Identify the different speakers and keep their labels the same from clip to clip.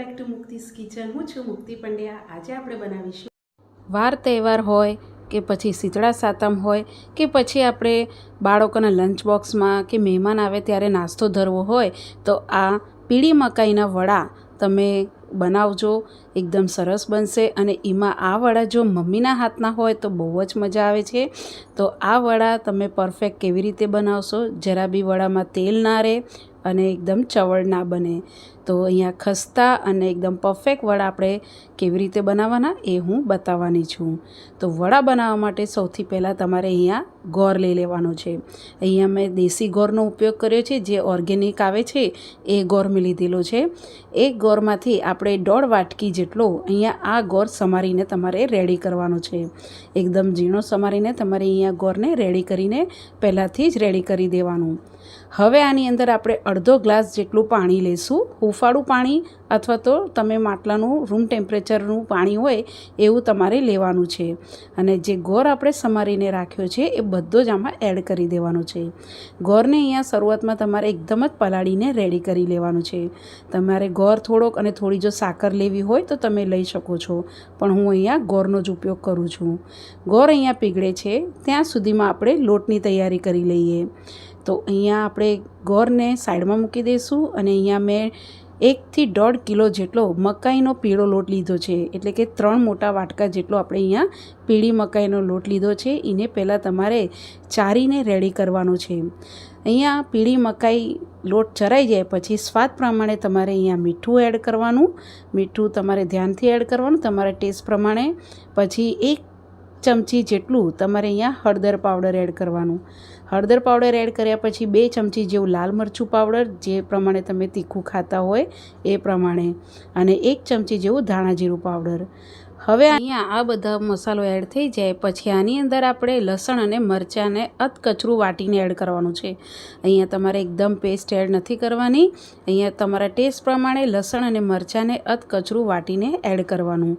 Speaker 1: Back to મુક્તિસ kitchen હું છું મુક્તિ પંડ્યા આજે આપણે બનાવીશું
Speaker 2: વાર તહેવાર હોય કે પછી શીતળા સાતમ હોય કે પછી આપણે બાળકોના લંચ બોક્સમાં કે મહેમાન આવે ત્યારે નાસ્તો ધરવો હોય, તો આ પીળી મકાઈના વડા તમે બનાવજો. એકદમ સરસ બનશે અને એમાં આ વડા જો મમ્મીના હાથના હોય તો બહુ જ મજા આવે છે. તો આ વડા તમે પરફેક્ટ કેવી રીતે બનાવશો? જરા બી વડામાં તેલ ના રહે અને એકદમ ચવળ ના બને. તો અહીંયા ખસ્તા અને એકદમ પરફેક્ટ વડા આપણે કેવી રીતે બનાવવાના એ હું બતાવવાની છું. તો વડા બનાવવા માટે સૌથી પહેલાં તમારે અહીંયા ગોળ લઈ લેવાનો છે. અહીંયા મેં દેશી ગોળનો ઉપયોગ કર્યો છે, જે ઓર્ગેનિક આવે છે, એ ગોળ મેં લીધેલો છે. એ ગોરમાંથી આપણે દોઢ વાટકી જેટલો અહીંયા આ ગોળ સમારીને તમારે રેડી કરવાનો છે. એકદમ ઝીણો સમારીને તમારે અહીંયા ગોરને રેડી કરીને પહેલાંથી જ રેડી કરી દેવાનું. હવે આની અંદર આપણે અડધો ગ્લાસ જેટલું પાણી લઈશું. હુંફાળું પાણી અથવા તો તમે માટલાનું રૂમ ટેમ્પરેચરનું પાણી હોય એવું તમારે લેવાનું છે. અને જે ગોળ આપણે સમારીને રાખ્યો છે એ બધો જ આમાં એડ કરી દેવાનો છે. ગોરને અહીંયા શરૂઆતમાં તમારે એકદમ જ પલાળીને રેડી કરી લેવાનું છે. તમારે ગોળ થોડોક અને થોડી જો સાકર લેવી હોય તો તમે લઈ શકો છો. પણ હું અહીંયા ગોળનો જ ઉપયોગ કરું છું. ગોર અહીંયા પીગળે છે. ત્યાં સુધીમાં આપણે લોટની તૈયારી કરી લઈએ. તો અહીંયા આપણે ગોળને સાઈડમાં મૂકી દઈશું અને અહીંયા મેં એકથી દોઢ કિલો જેટલો મકાઈનો પીળો લોટ લીધો છે. એટલે કે ત્રણ મોટા વાટકા જેટલો આપણે અહીંયા પીળી મકાઈનો લોટ લીધો છે. એને પહેલાં તમારે ચારીને રેડી કરવાનો છે. અહીંયા પીળી મકાઈ લોટ ચરાઈ જાય પછી સ્વાદ પ્રમાણે તમારે અહીંયા મીઠું એડ કરવાનું, મીઠું તમારે ધ્યાનથી એડ કરવાનું, તમારા ટેસ્ટ પ્રમાણે. પછી એક ચમચી જેટલું તમારે અહીંયા હળદર પાવડર એડ કરવાનું. હળદર પાવડર એડ કર્યા પછી બે ચમચી જેવું લાલ મરચું પાવડર, જે પ્રમાણે તમે તીખું ખાતા હોય એ પ્રમાણે, અને એક ચમચી જેવું ધાણા જીરું પાવડર. હવે અહીંયા આ બધા મસાલો એડ થઈ જાય, પછી આની અંદર આપણે લસણ અને મરચાંને અધકચરું વાટીને એડ કરવાનું છે. અહીંયા તમારે એકદમ પેસ્ટ એડ નથી કરવાની. અહીંયા તમારા ટેસ્ટ પ્રમાણે લસણ અને મરચાંને અધકચરું વાટીને એડ કરવાનું.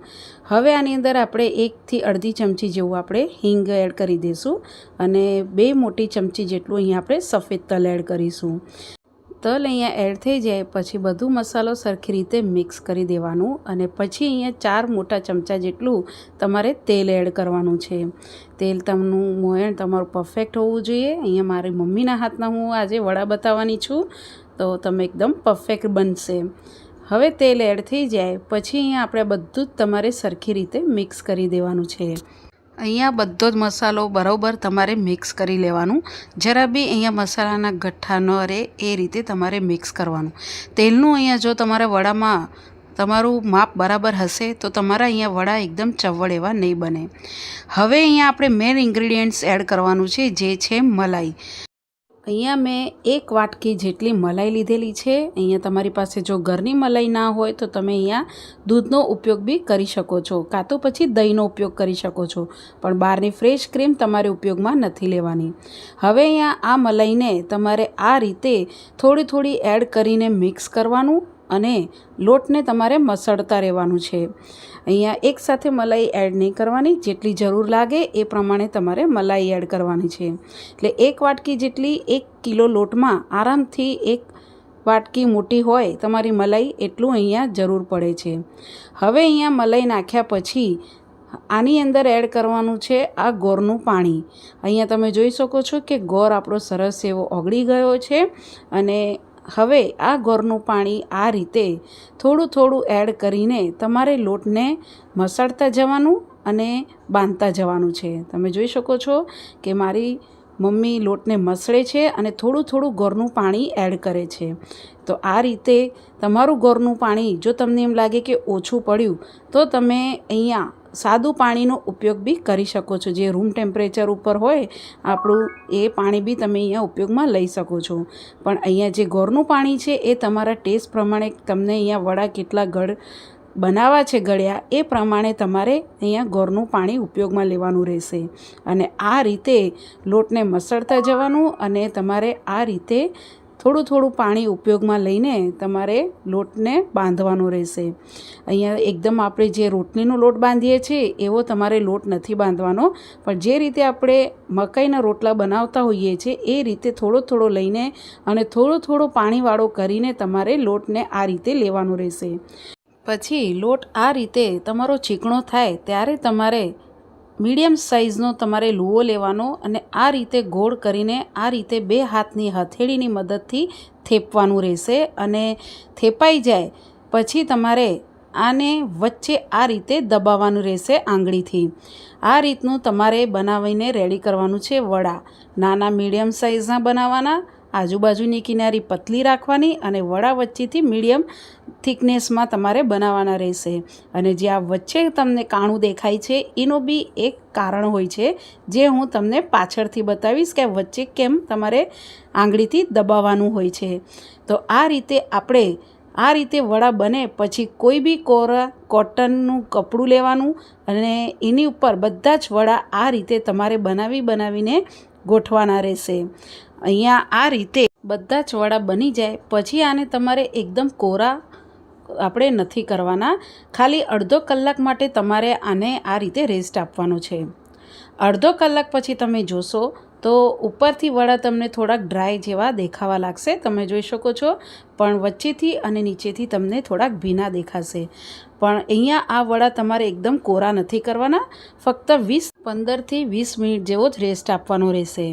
Speaker 2: હવે આની અંદર આપણે એકથી અડધી ચમચી જેવું આપણે હિંગ એડ કરી દઈશું અને બે મોટી ચમચી જેટલું અહીંયા આપણે સફેદ તલ એડ કરીશું. તલ અહીંયા એડ થઈ જાય, પછી બધું મસાલો સરખી રીતે મિક્સ કરી દેવાનું અને પછી અહીંયા ચાર મોટા ચમચા જેટલું તમારે તેલ એડ કરવાનું છે. તેલ તમનું મોયણ તમારું પરફેક્ટ હોવું જોઈએ. અહીંયા મારી મમ્મીના હાથના હું આજે વડા બતાવવાની છું, તો તમે એકદમ પરફેક્ટ બનશે. હવે તેલ એડ થઈ જાય, પછી અહીંયા આપણે બધું જ તમારે સરખી રીતે મિક્સ કરી દેવાનું છે. અહીંયા બધો જ મસાલો બરાબર તમારે મિક્સ કરી લેવાનું. જરા બી અહીંયા મસાલાના ગઠ્ઠા ન રહે એ રીતે તમારે મિક્સ કરવાનું. તેલનું અહીંયા જો તમારા વડામાં તમારું માપ બરાબર હશે તો તમારા અહીંયા વડા એકદમ ચવળ એવા નહીં બને. હવે અહીંયા આપણે મેન ઇન્ગ્રીડિયન્ટ્સ એડ કરવાનું છે, જે છે મલાઈ. અહીંયા મેં એક વાટકી જેટલી મલાઈ લીધેલી છે. અહીંયા તમારી પાસે જો ઘરની મલાઈ ના હોય તો તમે અહીંયા દૂધનો ઉપયોગ બી કરી શકો છો. કાં તો પછી દહીંનો ઉપયોગ કરી શકો છો. પણ બહારની ફ્રેશ ક્રીમ તમારે ઉપયોગમાં નથી લેવાની. હવે અહીંયા આ મલાઈને તમારે આ રીતે થોડી થોડી એડ કરીને મિક્સ કરવાનું. અને લોટને તમારે મસળતા રહેવાનું છે. અહીંયા એકસાથે મલાઈ એડ નહીં કરવાની, જેટલી જરૂર લાગે એ પ્રમાણે તમારે મલાઈ એડ કરવાની છે. એટલે એક વાટકી જેટલી એક કિલો લોટમાં આરામથી એક વાટકી મોટી હોય તમારી મલાઈ એટલું અહીંયા જરૂર પડે છે. હવે અહીંયા મલાઈ નાખ્યા પછી આની અંદર એડ કરવાનું છે આ ગોરનું પાણી. અહીંયા તમે જોઈ શકો છો કે ગોર આપણો સરસ એવો ઓગળી ગયો છે અને હવે આ ગોરનું પાણી આ રીતે થોડું થોડું એડ કરીને તમારે લોટને મસળતા જવાનું અને બાંધતા જવાનું છે. તમે જોઈ શકો છો કે મારી મમ્મી લોટને મસળે છે અને થોડું થોડું ગોરનું પાણી એડ કરે છે. તો આ રીતે તમારું ગોરનું પાણી જો તમને એમ લાગે કે ઓછું પડ્યું, તો તમે અહીંયા સાદું પાણીનો ઉપયોગ બી કરી શકો છો. જે રૂમ ટેમ્પરેચર ઉપર હોય, આપણું એ પાણી બી તમે અહીંયા ઉપયોગમાં લઈ શકો છો. પણ અહીંયા જે ઘરનું પાણી છે, એ તમારા ટેસ્ટ પ્રમાણે તમને અહીંયા વડા કેટલા ગળ બનાવવા છે ગળ્યા, એ પ્રમાણે તમારે અહીંયા ઘરનું પાણી ઉપયોગમાં લેવાનું રહેશે. અને આ રીતે લોટને મસળતા જવાનું અને તમારે આ રીતે થોડું થોડું પાણી ઉપયોગમાં લઈને તમારે લોટને બાંધવાનો રહેશે. અહીંયા એકદમ આપણે જે રોટલીનો લોટ બાંધીએ છીએ, એવો તમારે લોટ નથી બાંધવાનો. પણ જે રીતે આપણે મકાઈના રોટલા બનાવતા હોઈએ છીએ, એ રીતે થોડો થોડો લઈને અને થોડો થોડો પાણીવાળો કરીને તમારે લોટને આ રીતે લેવાનો રહેશે. પછી લોટ આ રીતે તમારો ચીકણો થાય, ત્યારે તમારે મીડિયમ સાઇઝનો તમારે લુઓ લેવાનો અને આ રીતે ગોળ કરીને આ રીતે બે હાથની હથેળીની મદદથી થેપવાનું રહેશે અને થેપાઈ જાય પછી તમારે આને વચ્ચે આ રીતે દબાવવાનું રહેશે આંગળીથી. આ રીતનું તમારે બનાવીને રેડી કરવાનું છે વડા. નાના મીડિયમ સાઇઝના બનાવવાના આજુબાજુની કિનારી પતલી રાખવાની અને વડા વચ્ચેથી મીડિયમ થિકનેસમાં તમારે બનાવવાના રહેશે. અને જે આ વચ્ચે તમને કાણું દેખાય છે, એનું બી એક કારણ હોય છે, જે હું તમને પાછળથી બતાવીશ કે વચ્ચે કેમ તમારે આંગળીથી દબાવવાનું હોય છે. તો આ રીતે આપણે, આ રીતે વડા બને પછી કોઈ બી કોરા, કોટનનું કપડું લેવાનું અને એની ઉપર બધા જ વડા આ રીતે તમારે બનાવી બનાવીને ગોઠવાના રહેશે. અહીંયા આ રીતે બધા જ વડા બની જાય, પછી આને તમારે એકદમ કોરા આપણે નથી કરવાના. ખાલી અડધો કલાક માટે તમારે આને આ રીતે રેસ્ટ આપવાનો છે. અડધો કલાક પછી તમે જોશો તો ઉપરથી વડા તમને થોડાક ડ્રાય જેવા દેખાવા લાગશે, તમે જોઈ શકો છો. પણ વચ્ચેથી અને નીચેથી તમને થોડાક ભીના દેખાશે. પણ અહીંયા આ વડા તમારે એકદમ કોરા નથી કરવાના. ફક્ત વીસ પંદરથી વીસ મિનિટ જેવો જ રેસ્ટ આપવાનો રહેશે.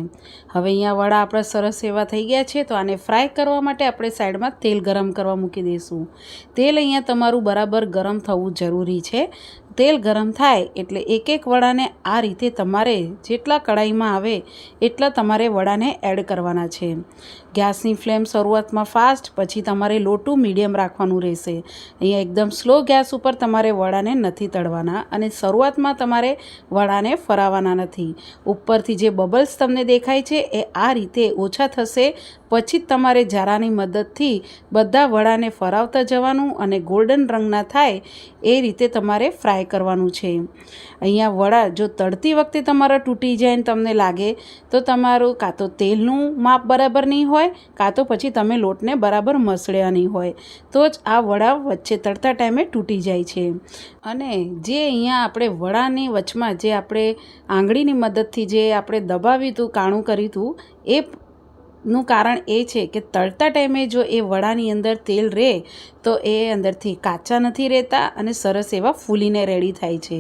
Speaker 2: હવે અહીંયા વડા આપણા સરસ એવા થઈ ગયા છે, તો આને ફ્રાય કરવા માટે આપણે સાઈડમાં તેલ ગરમ કરવા મૂકી દઈશું. તેલ અહીંયા તમારું બરાબર ગરમ થવું જરૂરી છે. તેલ ગરમ થાય એટલે એક એક વડાને આ રીતે તમારે જેટલા કડાઈમાં આવે એટલા તમારે વડાને એડ કરવાના છે. ગેસની ફ્લેમ શરૂઆતમાં ફાસ્ટ, પછી તમારે લોટું મીડિયમ રાખવાનું રહેશે. અહીંયા એકદમ સ્લો ગેસ ઉપર તમારે વડાને નથી તળવાના અને શરૂઆતમાં તમારે વડાને ફરાવવાના નથી. ઉપરથી જે બબલ્સ તમને દેખાય છે એ આ રીતે ઓછા થશે, પછી જ તમારે જારાની મદદથી બધા વડાને ફરાવતા જવાનું અને ગોલ્ડન રંગના થાય એ રીતે તમારે ફ્રાય કરવાનું છે અહીંયા વડા જો તળતી વખતે તમારા તૂટી જાય ને તમને લાગે, તો તમારું કાં તો તેલનું માપ બરાબર નહીં હોય, કાં તો પછી તમે લોટને બરાબર મસળ્યા નહીં હોય. તો જ આ વડા વચ્ચે તળતા ટાઈમે તૂટી જાય છે અને જે અહીંયા આપણે વડાની વચમાં જે આપણે આંગળીની મદદથી જે આપણે દબાવ્યું હતું કાણું કર્યું હતું એ નું કારણ એ છે કે તળતા ટાઈમે જો એ વડાની અંદર તેલ રહે તો એ અંદરથી કાચા નથી રહેતા અને સરસ એવા ફૂલીને રેડી થાય છે.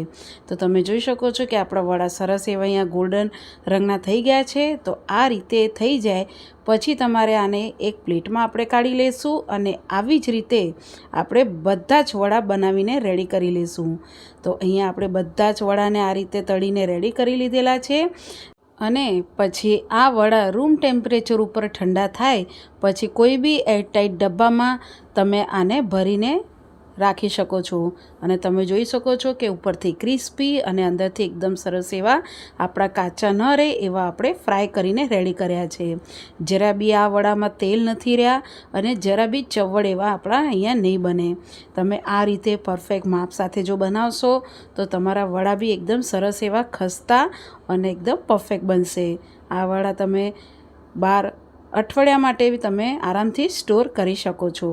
Speaker 2: તો તમે જોઈ શકો છો કે આપણા વડા સરસ એવા અહીંયા ગોલ્ડન રંગના થઈ ગયા છે. તો આ રીતે થઈ જાય. પછી તમારે આને એક પ્લેટમાં આપણે કાઢી લઈશું અને આવી જ રીતે આપણે બધા જ વડા બનાવીને રેડી કરી લઈશું તો અહીંયા આપણે બધા જ વડાને આ રીતે તળીને રેડી કરી લીધેલા છે. અને પછી આ વડા રૂમ ટેમ્પરેચર ઉપર ઠંડા થાય, પછી કોઈ બી એરટાઈટ ડબ્બામાં તમે આને ભરીને રાખી શકો છો. અને તમે જોઈ શકો છો કે ઉપરથી ક્રિસ્પી અને અંદરથી એકદમ સરસ એવા આપણા કાચા ન રહે એવા આપણે ફ્રાય કરીને રેડી કર્યા છે. જરા બી આ વડામાં તેલ નથી રહ્યા અને જરા બી ચવડ એવા આપણા અહીંયા નહીં બને. તમે આ રીતે પરફેક્ટ માપ સાથે જો બનાવશો તો તમારા વડા બી એકદમ સરસ એવા ખસ્તા અને એકદમ પરફેક્ટ બનશે. આ વડા તમે બાર અઠવાડિયા માટે બી તમે આરામથી સ્ટોર કરી શકો છો.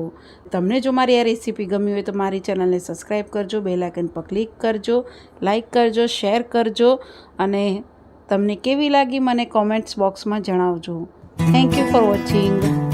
Speaker 2: તમને જો મારી આ રેસીપી ગમી હોય તો મારી ચેનલને સબસ્ક્રાઈબ કરજો, બેલ આઇકન પર ક્લિક કરજો, લાઇક કરજો, શેર કરજો અને તમને કેવી લાગી મને કોમેન્ટ્સ બોક્સમાં જણાવજો. Thank you for watching.